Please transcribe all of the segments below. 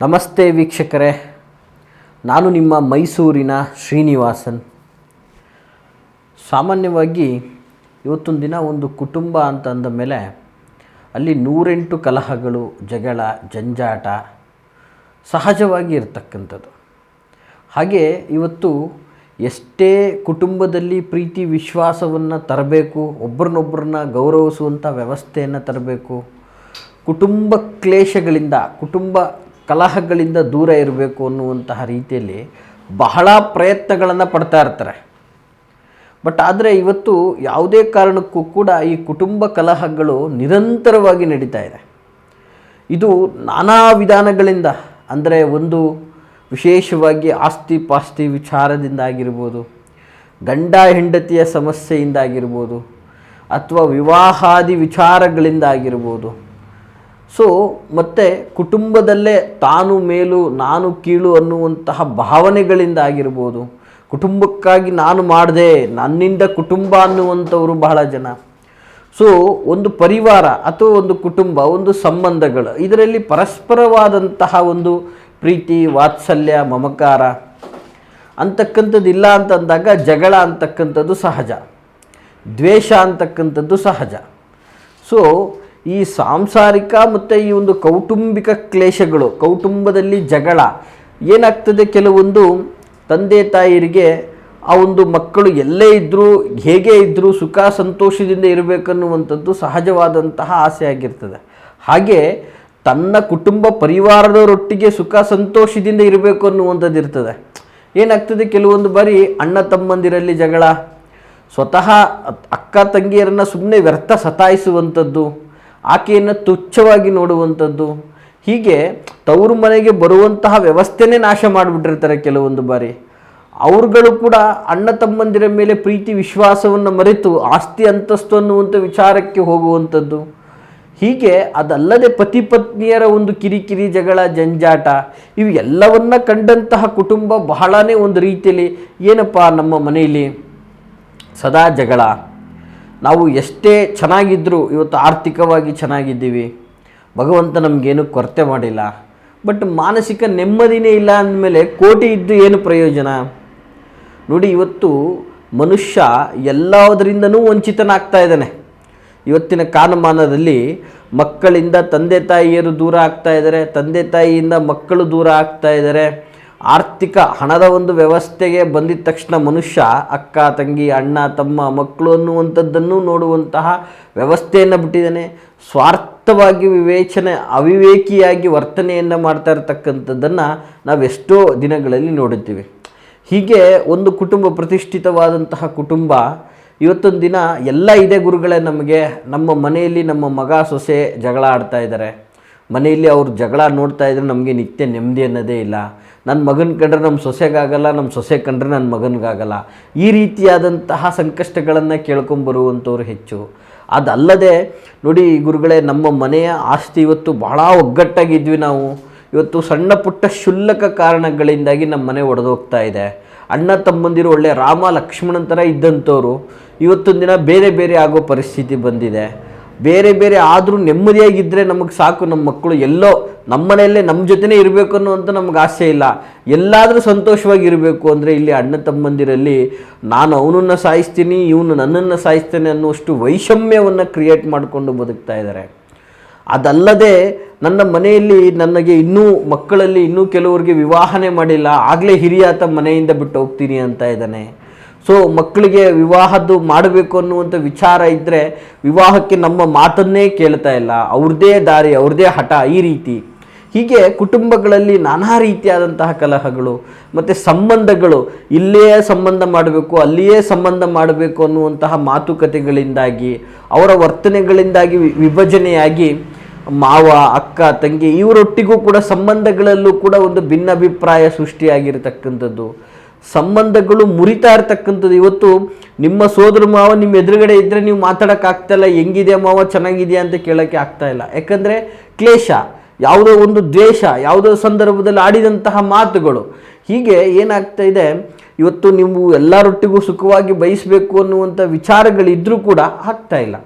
ನಮಸ್ತೆ ವೀಕ್ಷಕರೇ. ನಾನು ನಿಮ್ಮ ಮೈಸೂರಿನ ಶ್ರೀನಿವಾಸನ್. ಸಾಮಾನ್ಯವಾಗಿ ಇವತ್ತೊಂದು ದಿನ ಒಂದು ಕುಟುಂಬ ಅಂತ ಅಂದ ಮೇಲೆ ಅಲ್ಲಿ ನೂರೆಂಟು ಕಲಹಗಳು, ಜಗಳ, ಜಂಜಾಟ ಸಹಜವಾಗಿ ಇರತಕ್ಕಂಥದ್ದು. ಹಾಗೆ ಇವತ್ತು ಎಷ್ಟೇ ಕುಟುಂಬದಲ್ಲಿ ಪ್ರೀತಿ, ವಿಶ್ವಾಸವನ್ನು ತರಬೇಕು ಒಬ್ಬರನ್ನೊಬ್ಬರನ್ನ ಗೌರವಿಸುವಂಥ ವ್ಯವಸ್ಥೆಯನ್ನು ತರಬೇಕು, ಕುಟುಂಬ ಕ್ಲೇಶಗಳಿಂದ, ಕುಟುಂಬ ಕಲಹಗಳಿಂದ ದೂರ ಇರಬೇಕು ಅನ್ನುವಂತಹ ರೀತಿಯಲ್ಲಿ ಬಹಳ ಪ್ರಯತ್ನಗಳನ್ನು ಪಡ್ತಾ ಇರ್ತಾರೆ. ಬಟ್ ಆದರೆ ಇವತ್ತು ಯಾವುದೇ ಕಾರಣಕ್ಕೂ ಕೂಡ ಈ ಕುಟುಂಬ ಕಲಹಗಳು ನಿರಂತರವಾಗಿ ನಡೀತಾ ಇದೆ. ಇದು ನಾನಾ ವಿಧಾನಗಳಿಂದ, ಅಂದರೆ ಒಂದು ವಿಶೇಷವಾಗಿ ಆಸ್ತಿ ಪಾಸ್ತಿ ವಿಚಾರದಿಂದ ಆಗಿರ್ಬೋದು, ಗಂಡ ಹೆಂಡತಿಯ ಸಮಸ್ಯೆಯಿಂದ ಆಗಿರ್ಬೋದು, ಅಥವಾ ವಿವಾಹಾದಿ ವಿಚಾರಗಳಿಂದ ಆಗಿರ್ಬೋದು ಸೊ ಮತ್ತು ಕುಟುಂಬದಲ್ಲೇ ತಾನು ಮೇಲು, ನಾನು ಕೀಳು ಅನ್ನುವಂತಹ ಭಾವನೆಗಳಿಂದ ಆಗಿರ್ಬೋದು. ಕುಟುಂಬಕ್ಕಾಗಿ ನಾನು ಮಾಡಿದೆ, ನನ್ನಿಂದ ಕುಟುಂಬ ಅನ್ನುವಂಥವರು ಬಹಳ ಜನ. ಸೊ ಒಂದು ಪರಿವಾರ ಅಥವಾ ಒಂದು ಕುಟುಂಬ, ಒಂದು ಸಂಬಂಧಗಳು, ಇದರಲ್ಲಿ ಪರಸ್ಪರವಾದಂತಹ ಒಂದು ಪ್ರೀತಿ, ವಾತ್ಸಲ್ಯ, ಮಮಕಾರ ಅಂತಕ್ಕಂಥದ್ದು ಇಲ್ಲ ಅಂತಂದಾಗ ಜಗಳ ಅಂತಕ್ಕಂಥದ್ದು ಸಹಜ. ದ್ವೇಷ ಅಂತಕ್ಕಂಥದ್ದು ಸಹಜ. ಸೊ ಈ ಸಾಂಸಾರಿಕ ಮತ್ತು ಈ ಒಂದು ಕೌಟುಂಬಿಕ ಕ್ಲೇಶಗಳು, ಕೌಟುಂಬದಲ್ಲಿ ಜಗಳ, ಏನಾಗ್ತದೆ ಕೆಲವೊಂದು ತಂದೆ ತಾಯಿಯರಿಗೆ ಆ ಒಂದು ಮಕ್ಕಳು ಎಲ್ಲೇ ಇದ್ದರೂ ಹೇಗೆ ಇದ್ದರೂ ಸುಖ ಸಂತೋಷದಿಂದ ಇರಬೇಕನ್ನುವಂಥದ್ದು ಸಹಜವಾದಂತಹ ಆಸೆ ಆಗಿರ್ತದೆ. ಹಾಗೆ ತನ್ನ ಕುಟುಂಬ ಪರಿವಾರದವರೊಟ್ಟಿಗೆ ಸುಖ ಸಂತೋಷದಿಂದ ಇರಬೇಕು ಅನ್ನುವಂಥದ್ದು ಇರ್ತದೆ. ಏನಾಗ್ತದೆ ಕೆಲವೊಂದು ಬಾರಿ ಅಣ್ಣ ತಮ್ಮಂದಿರಲ್ಲಿ ಜಗಳ, ಸ್ವತಃ ಅಕ್ಕ ತಂಗಿಯರನ್ನು ಸುಮ್ಮನೆ ವ್ಯರ್ಥ ಸತಾಯಿಸುವಂಥದ್ದು ಆಕೆಯನ್ನು ತುಚ್ಛವಾಗಿ ನೋಡುವಂಥದ್ದು. ಹೀಗೆ ತವರು ಮನೆಗೆ ಬರುವಂತಹ ವ್ಯವಸ್ಥೆನೇ ನಾಶ ಮಾಡಿಬಿಟ್ಟಿರ್ತಾರೆ ಕೆಲವೊಂದು ಬಾರಿ. ಅವ್ರುಗಳು ಕೂಡ ಅಣ್ಣ ತಮ್ಮಂದಿರ ಮೇಲೆ ಪ್ರೀತಿ ವಿಶ್ವಾಸವನ್ನು ಮರೆತು ಆಸ್ತಿ ಅಂತಸ್ತು ಅನ್ನುವಂಥ ವಿಚಾರಕ್ಕೆ ಹೋಗುವಂಥದ್ದು. ಹೀಗೆ ಅದಲ್ಲದೆ ಪತಿ ಪತ್ನಿಯರ ಒಂದು ಕಿರಿಕಿರಿ, ಜಗಳ, ಜಂಜಾಟ ಇವು ಎಲ್ಲವನ್ನ ಕಂಡಂತಹ ಕುಟುಂಬ ಬಹಳನೇ ಒಂದು ರೀತಿಯಲ್ಲಿ ಏನಪ್ಪ ನಮ್ಮ ಮನೆಯಲ್ಲಿ ಸದಾ ಜಗಳ. ನಾವು ಎಷ್ಟೇ ಚೆನ್ನಾಗಿದ್ದರೂ ಇವತ್ತು ಆರ್ಥಿಕವಾಗಿ ಚೆನ್ನಾಗಿದ್ದೀವಿ, ಭಗವಂತ ನಮಗೇನು ಕೊರತೆ ಮಾಡಿಲ್ಲ. ಬಟ್ ಮಾನಸಿಕ ನೆಮ್ಮದಿನೇ ಇಲ್ಲ ಅಂದಮೇಲೆ ಕೋಟಿ ಇದ್ದು ಏನು ಪ್ರಯೋಜನ? ನೋಡಿ, ಇವತ್ತು ಮನುಷ್ಯ ಎಲ್ಲದರಿಂದನೂ ವಂಚಿತನಾಗ್ತಾ ಇದ್ದಾನೆ. ಇವತ್ತಿನ ಕಾಲಮಾನದಲ್ಲಿ ಮಕ್ಕಳಿಂದ ತಂದೆ ತಾಯಿಯರು ದೂರ ಆಗ್ತಾ ಇದ್ದಾರೆ, ತಂದೆ ತಾಯಿಯಿಂದ ಮಕ್ಕಳು ದೂರ ಆಗ್ತಾ ಇದ್ದಾರೆ. ಆರ್ಥಿಕ ಹಣದ ಒಂದು ವ್ಯವಸ್ಥೆಗೆ ಬಂದಿದ ತಕ್ಷಣ ಮನುಷ್ಯ, ಅಕ್ಕ, ತಂಗಿ, ಅಣ್ಣ, ತಮ್ಮ, ಮಕ್ಕಳು ಅನ್ನುವಂಥದ್ದನ್ನು ನೋಡುವಂತಹ ವ್ಯವಸ್ಥೆಯನ್ನು ಬಿಟ್ಟಿದ್ದಾನೆ. ಸ್ವಾರ್ಥವಾಗಿ ವಿವೇಚನೆ, ಅವಿವೇಕಿಯಾಗಿ ವರ್ತನೆಯನ್ನು ಮಾಡ್ತಾ ಇರತಕ್ಕಂಥದ್ದನ್ನು ನಾವೆಷ್ಟೋ ದಿನಗಳಲ್ಲಿ ನೋಡುತ್ತೀವಿ. ಹೀಗೆ ಒಂದು ಕುಟುಂಬ, ಪ್ರತಿಷ್ಠಿತವಾದಂತಹ ಕುಟುಂಬ ಇವತ್ತೊಂದು ದಿನ ಎಲ್ಲ ಇದೆ ಗುರುಗಳೇ ನಮಗೆ ನಮ್ಮ ಮನೆಯಲ್ಲಿ ನಮ್ಮ ಮಗ ಸೊಸೆ ಜಗಳ ಆಡ್ತಾ ಇದ್ದಾರೆ. ಮನೆಯಲ್ಲಿ ಅವ್ರು ಜಗಳ ನೋಡ್ತಾ ಇದ್ರೆ ನಮಗೆ ನಿತ್ಯ ನೆಮ್ಮದಿ ಅನ್ನೋದೇ ಇಲ್ಲ. ನನ್ನ ಮಗನ ಕಂಡ್ರೆ ನಮ್ಮ ಸೊಸೆಗಾಗಲ್ಲ ನಮ್ಮ ಸೊಸೆ ಕಂಡ್ರೆ ನನ್ನ ಮಗನಿಗಾಗಲ್ಲ. ಈ ರೀತಿಯಾದಂತಹ ಸಂಕಷ್ಟಗಳನ್ನು ಕೇಳ್ಕೊಂಬರುವಂಥವ್ರು ಹೆಚ್ಚು. ಅದಲ್ಲದೆ ನೋಡಿ ಗುರುಗಳೇ, ನಮ್ಮ ಮನೆಯ ಆಸ್ತಿ ಇವತ್ತು ಬಹಳ ಒಗ್ಗಟ್ಟಾಗಿದ್ವಿ ನಾವು. ಇವತ್ತು ಸಣ್ಣ ಪುಟ್ಟ ಶುಲ್ಕ ಕಾರಣಗಳಿಂದಾಗಿ ನಮ್ಮ ಮನೆ ಒಡೆದೋಗ್ತಾ ಇದೆ. ಅಣ್ಣ ತಮ್ಮಂದಿರು ಒಳ್ಳೆ ರಾಮ, ಲಕ್ಷ್ಮಣನ ಥರ ಇದ್ದಂಥವ್ರು. ಇವತ್ತೊಂದು ದಿನ ಬೇರೆ ಬೇರೆ ಆಗೋ ಪರಿಸ್ಥಿತಿ ಬಂದಿದೆ. ಬೇರೆ ಬೇರೆ ಆದರೂ ನೆಮ್ಮದಿಯಾಗಿದ್ದರೆ ನಮಗೆ ಸಾಕು ನಮ್ಮ ಮಕ್ಕಳು ಎಲ್ಲೋ ನಮ್ಮ ಮನೆಯಲ್ಲೇ ನಮ್ಮ ಜೊತೆನೇ ಇರಬೇಕು ಅನ್ನುವಂಥ ನಮ್ಗೆ ಆಸೆ ಇಲ್ಲ. ಎಲ್ಲಾದರೂ ಸಂತೋಷವಾಗಿರಬೇಕು ಅಂದರೆ ಇಲ್ಲಿ ಅಣ್ಣ ತಮ್ಮಂದಿರಲ್ಲಿ ನಾನು ಅವನನ್ನು ಸಾಯಿಸ್ತೀನಿ, ಇವನು ನನ್ನನ್ನು ಸಾಯಿಸ್ತೇನೆ ಅನ್ನುವಷ್ಟು ವೈಷಮ್ಯವನ್ನು ಕ್ರಿಯೇಟ್ ಮಾಡಿಕೊಂಡು ಬದುಕ್ತಾ ಇದ್ದಾರೆ ಅದಲ್ಲದೆ ನನ್ನ ಮನೆಯಲ್ಲಿ ನನಗೆ ಇನ್ನೂ ಮಕ್ಕಳಲ್ಲಿ ಇನ್ನೂ ಕೆಲವರಿಗೆ ವಿವಾಹನೇ ಮಾಡಿಲ್ಲ. ಆಗಲೇ ಹಿರಿಯಾತ ಮನೆಯಿಂದ ಬಿಟ್ಟು ಹೋಗ್ತೀನಿ ಅಂತ ಇದ್ದಾನೆ. ಸೊ ಮಕ್ಕಳಿಗೆ ವಿವಾಹದ್ದು ಮಾಡಬೇಕು ಅನ್ನುವಂಥ ವಿಚಾರ ಇದ್ದರೆ ವಿವಾಹಕ್ಕೆ ನಮ್ಮ ಮಾತನ್ನೇ ಕೇಳ್ತಾ ಇಲ್ಲ. ಅವ್ರದ್ದೇ ದಾರಿ ಅವ್ರದ್ದೇ ಹಠ ಈ ರೀತಿ. ಹೀಗೆ ಕುಟುಂಬಗಳಲ್ಲಿ ನಾನಾ ರೀತಿಯಾದಂತಹ ಕಲಹಗಳು, ಮತ್ತು ಸಂಬಂಧಗಳು ಇಲ್ಲೇ ಸಂಬಂಧ ಮಾಡಬೇಕು, ಅಲ್ಲಿಯೇ ಸಂಬಂಧ ಮಾಡಬೇಕು ಅನ್ನುವಂತಹ ಮಾತುಕತೆಗಳಿಂದಾಗಿ, ಅವರ ವರ್ತನೆಗಳಿಂದಾಗಿ ವಿಭಜನೆಯಾಗಿ ಮಾವ, ಅಕ್ಕ, ತಂಗಿ ಇವರೊಟ್ಟಿಗೂ ಕೂಡ ಸಂಬಂಧಗಳಲ್ಲೂ ಕೂಡ ಒಂದು ಭಿನ್ನಾಭಿಪ್ರಾಯ ಸೃಷ್ಟಿಯಾಗಿರ್ತಕ್ಕಂಥದ್ದು. ಸಂಬಂಧಗಳು ಮುರಿತಾ ಇರ್ತಕ್ಕಂಥದ್ದು. ಇವತ್ತು ನಿಮ್ಮ ಸೋದರ ಮಾವ ನಿಮ್ಮ ಎದುರುಗಡೆ ಇದ್ದರೆ ನೀವು ಮಾತಾಡೋಕ್ಕಾಗ್ತಾಯಿಲ್ಲ ಹೆಂಗಿದೆ ಮಾವ? ಚೆನ್ನಾಗಿದೆಯಾ? ಅಂತ ಕೇಳೋಕ್ಕೆ ಆಗ್ತಾ ಇಲ್ಲ. ಯಾಕಂದರೆ ಕ್ಲೇಶ, ಯಾವುದೋ ಒಂದು ದ್ವೇಷ, ಯಾವುದೋ ಸಂದರ್ಭದಲ್ಲಿ ಆಡಿದಂತಹ ಮಾತುಗಳು. ಹೀಗೆ ಏನಾಗ್ತಾ ಇದೆ, ಇವತ್ತು ನೀವು ಎಲ್ಲರೊಟ್ಟಿಗೂ ಸುಖವಾಗಿ ಬಯಸಬೇಕು ಅನ್ನುವಂಥ ವಿಚಾರಗಳಿದ್ದರೂ ಕೂಡ ಆಗ್ತಾ ಇಲ್ಲ.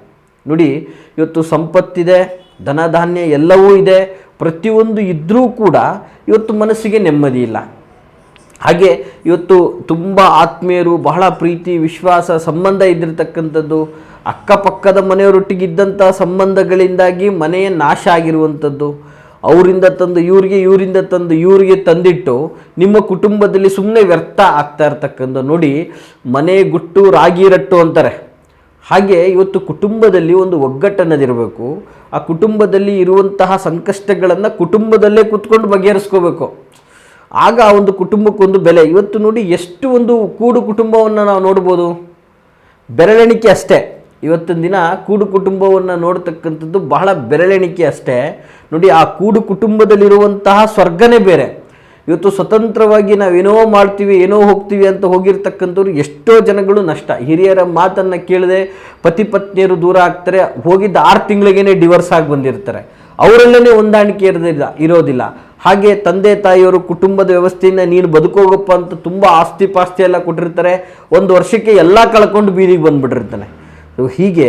ನೋಡಿ, ಇವತ್ತು ಸಂಪತ್ತಿದೆ, ಧನಧಾನ್ಯ ಎಲ್ಲವೂ ಇದೆ. ಪ್ರತಿಯೊಂದು ಇದ್ದರೂ ಕೂಡ ಇವತ್ತು ಮನಸ್ಸಿಗೆ ನೆಮ್ಮದಿ ಇಲ್ಲ. ಹಾಗೆ ಇವತ್ತು ತುಂಬ ಆತ್ಮೀಯರು, ಬಹಳ ಪ್ರೀತಿ, ವಿಶ್ವಾಸ, ಸಂಬಂಧ ಇದ್ದಿರತಕ್ಕಂಥದ್ದು, ಅಕ್ಕಪಕ್ಕದ ಮನೆಯವರೊಟ್ಟಿಗಿದ್ದಂಥ ಸಂಬಂಧಗಳಿಂದಾಗಿ ಮನೆಯ ನಾಶ ಆಗಿರುವಂಥದ್ದು. ಅವರಿಂದ ತಂದು, ಇವರಿಗೆ ಇವರಿಂದ ತಂದು, ಇವರಿಗೆ ತಂದಿಟ್ಟು ನಿಮ್ಮ ಕುಟುಂಬದಲ್ಲಿ ಸುಮ್ಮನೆ ವ್ಯರ್ಥ ಆಗ್ತಾ ಇರ್ತಕ್ಕಂಥ ನೋಡಿ ಮನೆ ಗುಟ್ಟು ರಾಗಿ ರಟ್ಟು ಅಂತಾರೆ. ಹಾಗೆ ಇವತ್ತು ಕುಟುಂಬದಲ್ಲಿ ಒಂದು ಒಗ್ಗಟ್ಟನ್ನದಿರಬೇಕು. ಆ ಕುಟುಂಬದಲ್ಲಿ ಇರುವಂತಹ ಸಂಕಷ್ಟಗಳನ್ನು ಕುಟುಂಬದಲ್ಲೇ ಕೂತ್ಕೊಂಡು ಬಗೆಹರಿಸ್ಕೋಬೇಕು. ಆಗ ಆ ಒಂದು ಕುಟುಂಬಕ್ಕೊಂದು ಬೆಲೆ. ಇವತ್ತು ನೋಡಿ ಎಷ್ಟು ಒಂದು ಕೂಡು ಕುಟುಂಬವನ್ನು ನಾವು ನೋಡ್ಬೋದು. ಬೆರಳೆಣಿಕೆ ಅಷ್ಟೇ. ಇವತ್ತಿನ ದಿನ ಕೂಡು ಕುಟುಂಬವನ್ನು ನೋಡ್ತಕ್ಕಂಥದ್ದು ಬಹಳ ಬೆರಳೆಣಿಕೆ ಅಷ್ಟೇ. ನೋಡಿ, ಆ ಕೂಡು ಕುಟುಂಬದಲ್ಲಿರುವಂತಹ ಸ್ವರ್ಗನೇ ಬೇರೆ. ಇವತ್ತು ಸ್ವತಂತ್ರವಾಗಿ ನಾವೇನೋ ಮಾಡ್ತೀವಿ, ಏನೋ ಹೋಗ್ತೀವಿ ಅಂತ ಹೋಗಿರ್ತಕ್ಕಂಥವ್ರು ಎಷ್ಟೋ ಜನಗಳು ನಷ್ಟ. ಹಿರಿಯರ ಮಾತನ್ನು ಕೇಳದೆ ಪತಿ ಪತ್ನಿಯರು ದೂರ ಆಗ್ತಾರೆ. ಹೋಗಿದ್ದ ಆರು ತಿಂಗಳಿಗೇನೆ ಡಿವರ್ಸ್ ಆಗಿ ಬಂದಿರ್ತಾರೆ. ಅವರಲ್ಲೇ ಹೊಂದಾಣಿಕೆ ಇರೋದಿಲ್ಲ ಇರೋದಿಲ್ಲ. ಹಾಗೆ ತಂದೆ ತಾಯಿಯವರು ಕುಟುಂಬದ ವ್ಯವಸ್ಥೆಯಿಂದ ನೀನು ಬದುಕೋಗಪ್ಪ ಅಂತ ತುಂಬ ಆಸ್ತಿ ಪಾಸ್ತಿ ಎಲ್ಲ ಕೊಟ್ಟಿರ್ತಾರೆ. ಒಂದು ವರ್ಷಕ್ಕೆ ಎಲ್ಲ ಕಳ್ಕೊಂಡು ಬೀದಿಗೆ ಬಂದುಬಿಟ್ಟಿರ್ತಾನೆ. ಸೊ ಹೀಗೆ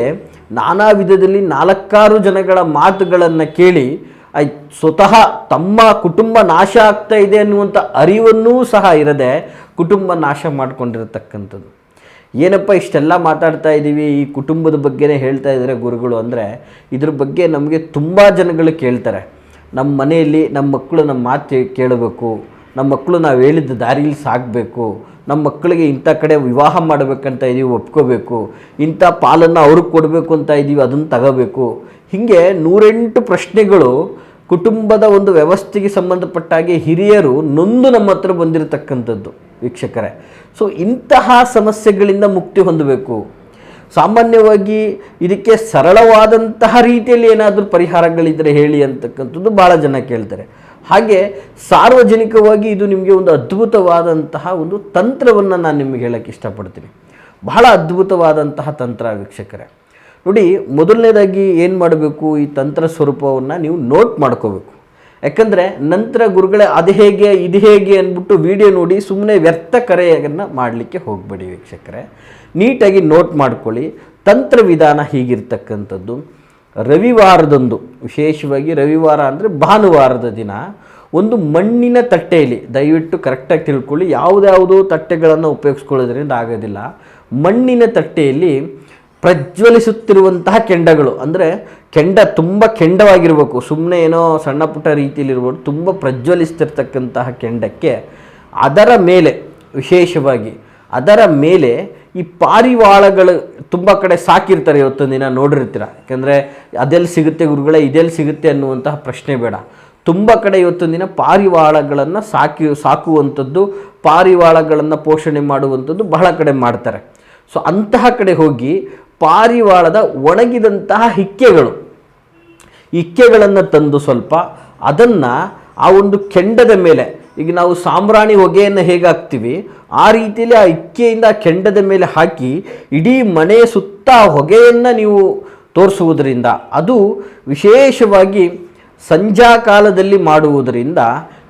ನಾನಾ ವಿಧದಲ್ಲಿ ನಾಲ್ಕಾರು ಜನಗಳ ಮಾತುಗಳನ್ನು ಕೇಳಿ ಸ್ವತಃ ತಮ್ಮ ಕುಟುಂಬ ನಾಶ ಆಗ್ತಾ ಇದೆ ಅನ್ನುವಂಥ ಅರಿವನ್ನೂ ಸಹ ಇರದೆ ಕುಟುಂಬ ನಾಶ ಮಾಡಿಕೊಂಡಿರತಕ್ಕಂಥದ್ದು. ಏನಪ್ಪ ಇಷ್ಟೆಲ್ಲ ಮಾತಾಡ್ತಾ ಇದ್ದೀವಿ ಈ ಕುಟುಂಬದ ಬಗ್ಗೆನೇ ಹೇಳ್ತಾ ಇದ್ದಾರೆ ಗುರುಗಳು ಅಂದರೆ, ಇದ್ರ ಬಗ್ಗೆ ನಮಗೆ ತುಂಬ ಜನಗಳು ಕೇಳ್ತಾರೆ. ನಮ್ಮ ಮನೆಯಲ್ಲಿ ನಮ್ಮ ಮಕ್ಕಳು ನಮ್ಮ ಮಾತು ಕೇಳಬೇಕು. ನಮ್ಮ ಮಕ್ಕಳು ನಾವು ಹೇಳಿದ ದಾರಿಯಲ್ಲಿ ಸಾಗಬೇಕು. ನಮ್ಮ ಮಕ್ಕಳಿಗೆ ಇಂಥ ಕಡೆ ವಿವಾಹ ಮಾಡಬೇಕಂತ ಇದ್ದೀವಿ ಒಪ್ಕೋಬೇಕು. ಇಂಥ ಪಾಲನ್ನು ಅವ್ರಿಗೆ ಕೊಡಬೇಕು ಅಂತ ಇದ್ದೀವಿ ಅದನ್ನು ತಗೋಬೇಕು. ಹೀಗೆ ನೂರೆಂಟು ಪ್ರಶ್ನೆಗಳು ಕುಟುಂಬದ ಒಂದು ವ್ಯವಸ್ಥೆಗೆ ಸಂಬಂಧಪಟ್ಟ ಹಾಗೆ ಹಿರಿಯರು ನೊಂದು ನಮ್ಮ ಹತ್ರ ಬಂದಿರತಕ್ಕಂಥದ್ದು, ವೀಕ್ಷಕರೇ. ಸೊ ಇಂತಹ ಸಮಸ್ಯೆಗಳಿಂದ ಮುಕ್ತಿ ಹೊಂದಬೇಕು. ಸಾಮಾನ್ಯವಾಗಿ ಇದಕ್ಕೆ ಸರಳವಾದಂತಹ ರೀತಿಯಲ್ಲಿ ಏನಾದರೂ ಪರಿಹಾರಗಳಿದ್ದರೆ ಹೇಳಿ ಅಂತಕ್ಕಂಥದ್ದು ಭಾಳ ಜನ ಕೇಳ್ತಾರೆ. ಹಾಗೆ ಸಾರ್ವಜನಿಕವಾಗಿ ಇದು ನಿಮಗೆ ಒಂದು ಅದ್ಭುತವಾದಂತಹ ಒಂದು ತಂತ್ರವನ್ನು ನಾನು ನಿಮಗೆ ಹೇಳೋಕ್ಕೆ ಇಷ್ಟಪಡ್ತೀನಿ. ಬಹಳ ಅದ್ಭುತವಾದಂತಹ ತಂತ್ರ ವೀಕ್ಷಕರೇ. ನೋಡಿ, ಮೊದಲನೇದಾಗಿ ಏನು ಮಾಡಬೇಕು? ಈ ತಂತ್ರ ಸ್ವರೂಪವನ್ನು ನೀವು ನೋಟ್ ಮಾಡ್ಕೋಬೇಕು. ಯಾಕಂದರೆ ನಂತರ ಗುರುಗಳೇ ಅದು ಹೇಗೆ, ಇದು ಹೇಗೆ ಅಂದ್ಬಿಟ್ಟು ವಿಡಿಯೋ ನೋಡಿ ಸುಮ್ಮನೆ ವ್ಯರ್ಥ ಕರೆಯನ್ನು ಮಾಡಲಿಕ್ಕೆ ಹೋಗಬೇಡಿ ವೀಕ್ಷಕರೇ. ನೀಟಾಗಿ ನೋಟ್ ಮಾಡ್ಕೊಳ್ಳಿ. ತಂತ್ರ ವಿಧಾನ ಹೀಗಿರ್ತಕ್ಕಂಥದ್ದು. ರವಿವಾರದಂದು, ವಿಶೇಷವಾಗಿ ರವಿವಾರ ಅಂದರೆ ಭಾನುವಾರದ ದಿನ, ಒಂದು ಮಣ್ಣಿನ ತಟ್ಟೆಯಲ್ಲಿ, ದಯವಿಟ್ಟು ಕರೆಕ್ಟಾಗಿ ತಿಳ್ಕೊಳ್ಳಿ. ಯಾವುದ್ಯಾವುದೋ ತಟ್ಟೆಗಳನ್ನು ಉಪಯೋಗಿಸ್ಕೊಳ್ಳೋದ್ರಿಂದ ಆಗೋದಿಲ್ಲ. ಮಣ್ಣಿನ ತಟ್ಟೆಯಲ್ಲಿ ಪ್ರಜ್ವಲಿಸುತ್ತಿರುವಂತಹ ಕೆಂಡಗಳು. ಅಂದರೆ ಕೆಂಡ ತುಂಬ ಕೆಂಡವಾಗಿರಬೇಕು. ಸುಮ್ಮನೆ ಏನೋ ಸಣ್ಣ ಪುಟ್ಟ ರೀತಿಯಲ್ಲಿರ್ಬೋದು, ತುಂಬ ಪ್ರಜ್ವಲಿಸ್ತಿರ್ತಕ್ಕಂತಹ ಕೆಂಡಕ್ಕೆ ಅದರ ಮೇಲೆ ವಿಶೇಷವಾಗಿ ಅದರ ಮೇಲೆ ಈ ಪಾರಿವಾಳಗಳು ತುಂಬ ಕಡೆ ಸಾಕಿರ್ತಾರೆ ಇವತ್ತೊಂದು ದಿನ ನೋಡಿರ್ತೀರ. ಯಾಕೆಂದರೆ ಅದೆಲ್ಲಿ ಸಿಗುತ್ತೆ ಗುರುಗಳೇ, ಇದೆಲ್ಲಿ ಸಿಗುತ್ತೆ ಅನ್ನುವಂತಹ ಪ್ರಶ್ನೆ ಬೇಡ. ತುಂಬ ಕಡೆ ಇವತ್ತೊಂದು ದಿನ ಪಾರಿವಾಳಗಳನ್ನು ಸಾಕಿ, ಸಾಕುವಂಥದ್ದು, ಪಾರಿವಾಳಗಳನ್ನು ಪೋಷಣೆ ಮಾಡುವಂಥದ್ದು ಬಹಳ ಕಡೆ ಮಾಡ್ತಾರೆ. ಸೊ ಅಂತಹ ಕಡೆ ಹೋಗಿ ಪಾರಿವಾಳದ ಒಣಗಿದಂತಹ ಹಿಕ್ಕೆಗಳು. ಹಿಕ್ಕೆಗಳನ್ನು ತಂದು ಸ್ವಲ್ಪ ಅದನ್ನು ಆ ಒಂದು ಕೆಂಡದ ಮೇಲೆ, ಈಗ ನಾವು ಸಾಂಬ್ರಾಣಿ ಹೊಗೆಯನ್ನು ಹೇಗೆ ಆ ರೀತಿಯಲ್ಲಿ ಆ ಇಕ್ಕೆಯಿಂದ ಕೆಂಡದ ಮೇಲೆ ಹಾಕಿ ಇಡೀ ಮನೆ ಸುತ್ತ ಹೊಗೆಯನ್ನು ನೀವು ತೋರಿಸುವುದರಿಂದ, ಅದು ವಿಶೇಷವಾಗಿ ಸಂಜಾ ಕಾಲದಲ್ಲಿ ಮಾಡುವುದರಿಂದ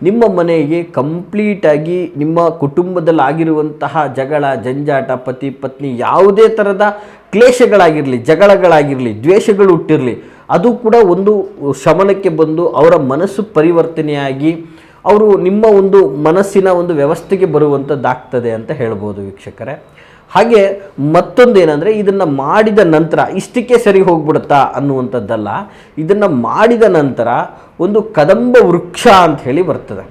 ನಿಮ್ಮ ಮನೆಗೆ ಕಂಪ್ಲೀಟಾಗಿ ನಿಮ್ಮ ಕುಟುಂಬದಲ್ಲಿ ಆಗಿರುವಂತಹ ಜಗಳ, ಜಂಜಾಟ, ಪತಿ, ಪತ್ನಿ ಯಾವುದೇ ಥರದ ಕ್ಲೇಶಗಳಾಗಿರಲಿ, ಜಗಳಗಳಾಗಿರಲಿ, ದ್ವೇಷಗಳು ಹುಟ್ಟಿರಲಿ, ಅದು ಕೂಡ ಒಂದು ಶಮನಕ್ಕೆ ಬಂದು ಅವರ ಮನಸ್ಸು ಪರಿವರ್ತನೆಯಾಗಿ ಅವರು ನಿಮ್ಮ ಒಂದು ಮನಸ್ಸಿನ ಒಂದು ವ್ಯವಸ್ಥೆಗೆ ಬರುವಂಥದ್ದಾಗ್ತದೆ ಅಂತ ಹೇಳ್ಬೋದು ವೀಕ್ಷಕರೇ. ಹಾಗೆ ಮತ್ತೊಂದು ಏನಂದರೆ ಇದನ್ನು ಮಾಡಿದ ನಂತರ ಇಷ್ಟಕ್ಕೆ ಸರಿ ಹೋಗ್ಬಿಡುತ್ತಾ ಅನ್ನುವಂಥದ್ದಲ್ಲ. ಇದನ್ನು ಮಾಡಿದ ನಂತರ ಒಂದು ಕದಂಬ ವೃಕ್ಷ ಅಂತ ಹೇಳಿ ಬರ್ತದೆ.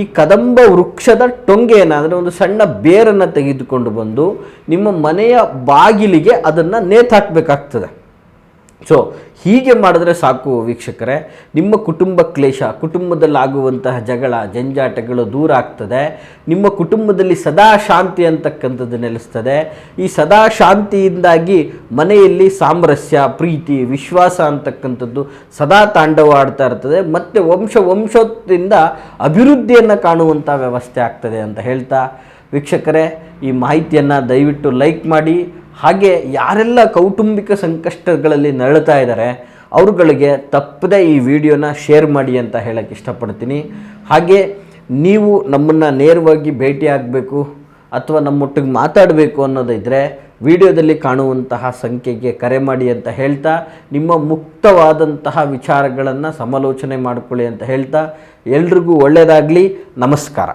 ಈ ಕದಂಬ ವೃಕ್ಷದ ಟೊಂಗೆ ಅಂದರೆ ಒಂದು ಸಣ್ಣ ಬೇರನ್ನು ತೆಗೆದುಕೊಂಡು ಬಂದು ನಿಮ್ಮ ಮನೆಯ ಬಾಗಿಲಿಗೆ ಅದನ್ನು ನೇತಾಕಬೇಕಾಗ್ತದೆ. ಸೊ ಹೀಗೆ ಮಾಡಿದ್ರೆ ಸಾಕು ವೀಕ್ಷಕರೇ. ನಿಮ್ಮ ಕುಟುಂಬ ಕ್ಲೇಶ, ಕುಟುಂಬದಲ್ಲಾಗುವಂತಹ ಜಗಳ, ಜಂಜಾಟಗಳು ದೂರ ಆಗ್ತದೆ. ನಿಮ್ಮ ಕುಟುಂಬದಲ್ಲಿ ಸದಾ ಶಾಂತಿ ಅಂತಕ್ಕಂಥದ್ದು ನೆಲೆಸ್ತದೆ. ಈ ಸದಾ ಶಾಂತಿಯಿಂದಾಗಿ ಮನೆಯಲ್ಲಿ ಸಾಮರಸ್ಯ, ಪ್ರೀತಿ, ವಿಶ್ವಾಸ ಅಂತಕ್ಕಂಥದ್ದು ಸದಾ ತಾಂಡವ ಆಡ್ತಾ ಇರ್ತದೆ. ಮತ್ತು ವಂಶ ವಂಶದಿಂದ ಅಭಿವೃದ್ಧಿಯನ್ನು ಕಾಣುವಂಥ ವ್ಯವಸ್ಥೆ ಆಗ್ತದೆ ಅಂತ ಹೇಳ್ತಾ ವೀಕ್ಷಕರೇ, ಈ ಮಾಹಿತಿಯನ್ನು ದಯವಿಟ್ಟು ಲೈಕ್ ಮಾಡಿ ಹಾಗೆ ಯಾರೆಲ್ಲ ಕೌಟುಂಬಿಕ ಸಂಕಷ್ಟಗಳಲ್ಲಿ ನರಳುತ್ತಾ ಇದ್ದಾರೆ, ಅವರುಗಳಿಗೆ ತಪ್ಪದೆ ಈ ವಿಡಿಯೋನ ಶೇರ್ ಮಾಡಿ ಅಂತ ಹೇಳಕ್ಕೆ ಇಷ್ಟಪಡ್ತೀನಿ. ಹಾಗೆ ನೀವು ನಮ್ಮನ್ನು ನೇರವಾಗಿ ಭೇಟಿ ಆಗಬೇಕು ಅಥವಾ ನಮ್ಮೊಟ್ಟಿಗೆ ಮಾತಾಡಬೇಕು ಅನ್ನೋದಿದ್ದರೆ ವಿಡಿಯೋದಲ್ಲಿ ಕಾಣುವಂತಹ ಸಂಖ್ಯೆಗೆ ಕರೆ ಮಾಡಿ ಅಂತ ಹೇಳ್ತಾ, ನಿಮ್ಮ ಮುಕ್ತವಾದಂತಹ ವಿಚಾರಗಳನ್ನು ಸಮಾಲೋಚನೆ ಮಾಡಿಕೊಳ್ಳಿ ಅಂತ ಹೇಳ್ತಾ, ಎಲ್ರಿಗೂ ಒಳ್ಳೆಯದಾಗಲಿ ನಮಸ್ಕಾರ.